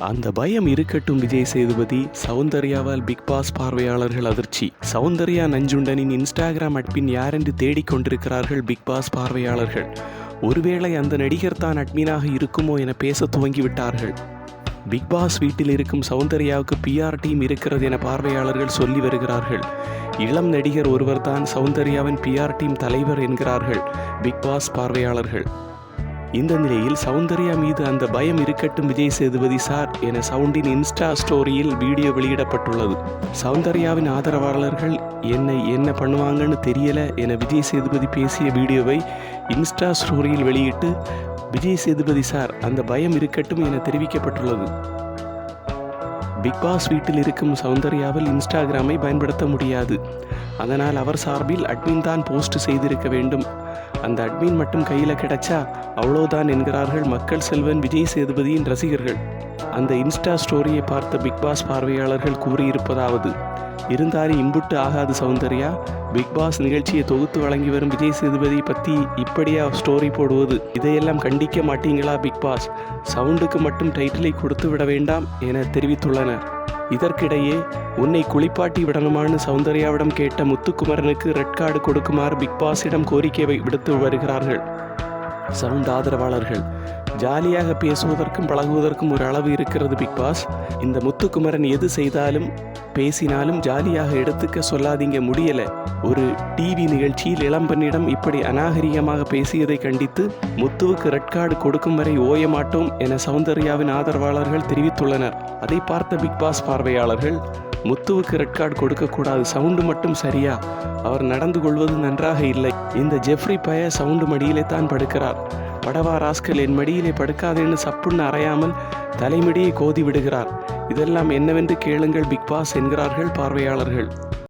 அந்த பயம் இருக்கட்டும் விஜய் சேதுபதி. சௌந்தர்யாவால் பிக் பாஸ் பார்வையாளர்கள் அதிர்ச்சி. சௌந்தர்யா நஞ்சுண்டனின் இன்ஸ்டாகிராம் அட்மின் யாரென்று தேடிக் கொண்டிருக்கிறார்கள் பிக் பாஸ் பார்வையாளர்கள். ஒருவேளை அந்த நடிகர் தான் அட்மினாக இருக்குமோ என பேச துவங்கிவிட்டார்கள். பிக் பாஸ் வீட்டில் இருக்கும் சௌந்தர்யாவுக்கு பிஆர் டீம் இருக்கிறது என பார்வையாளர்கள் சொல்லி வருகிறார்கள். இளம் நடிகர் ஒருவர்தான் சௌந்தர்யாவின் பிஆர் டீம் தலைவர் என்கிறார்கள் பிக் பாஸ் பார்வையாளர்கள். இந்த நிலையில் சௌந்தர்யா மீது அந்த பயம் இருக்கட்டும் விஜய் சேதுபதி சார் என சவுண்டின் இன்ஸ்டா ஸ்டோரியில் வீடியோ வெளியிடப்பட்டுள்ளது. சௌந்தர்யாவின் ஆதரவாளர்கள் என்னை என்ன பண்ணுவாங்கன்னு தெரியல என விஜய் சேதுபதி பேசிய வீடியோவை இன்ஸ்டா ஸ்டோரியில் வெளியிட்டு விஜய் சேதுபதி சார் அந்த பயம் இருக்கட்டும் என தெரிவிக்கப்பட்டுள்ளது. பிக் பாஸ் வீட்டில் இருக்கும் சௌந்தர்யாவில் இன்ஸ்டாகிராமை பயன்படுத்த முடியாது. அதனால் அவர் சார்பில் அட்மின் தான் போஸ்ட் செய்திருக்க வேண்டும். அந்த அட்மின் மட்டும் கையில் கிடைச்சா அவ்வளோதான் என்கிறார்கள் மக்கள் செல்வன் விஜய் சேதுபதியின் ரசிகர்கள். அந்த இன்ஸ்டா ஸ்டோரியை பார்த்த பிக் பாஸ் பார்வையாளர்கள் கூறியிருப்பதாவது இருந்தாலும் இம்புட்டு ஆகாது சௌந்தர்யா. பிக் பாஸ் நிகழ்ச்சியை தொகுத்து வழங்கி வரும் விஜய் சேதுபதி பற்றி இப்படியா ஸ்டோரி போடுவது? இதையெல்லாம் கண்டிக்க மாட்டீங்களா பிக் பாஸ்? சவுண்டுக்கு மட்டும் டைட்டிலை கொடுத்து விட வேண்டாம் என தெரிவித்துள்ளனர். இதற்கிடையே உன்னை குளிப்பாட்டி விடணுமான்னு சௌந்தர்யாவிடம் கேட்ட முத்துக்குமரனுக்கு ரெட் கார்டு கொடுக்குமாறு பிக் பாஸிடம் கோரிக்கை விடுத்து வருகிறார்கள். சவுண்ட் ஆதரவாளர்கள். ஜாலியாக பேசுவதற்கும் பழகுவதற்கும் ஒரு அளவு இருக்கிறது பிக் பாஸ். இந்த முத்துக்குமரன் எது செய்தாலும் பேசினாலும் ஜாலியாக எடுத்துக்க சொல்லாதீங்க முடியல. ஒரு டிவி நிகழ்ச்சியில் இளம்பெண்ணிடம் இப்படி அநாகரிகமாக பேசியதை கண்டித்து முத்துவுக்கு ரெட் கார்டு கொடுக்கும் வரை ஓய மாட்டோம் என சௌந்தர்யாவின் ஆதரவாளர்கள் தெரிவித்துள்ளனர். அதை பார்த்த பிக் பாஸ் பார்வையாளர்கள் முத்துவுக்கு ரெட் கார்டு கொடுக்கக்கூடாது சவுண்டு மட்டும் சரியா? அவர் நடந்து கொள்வது நன்றாக இல்லை. இந்த ஜெஃப்ரி பய சவுண்டு மடியிலே தான் படுக்கிறார். படவா ராஸ்கல் என் மடியிலே படுக்காதேன்னு சப்புன்னு அறையாமல் தலைமடியை கோதி விடுகிறார். இதெல்லாம் என்னவென்று கேளுங்கள் பிக் பாஸ் என்கிறார்கள் பார்வையாளர்கள்.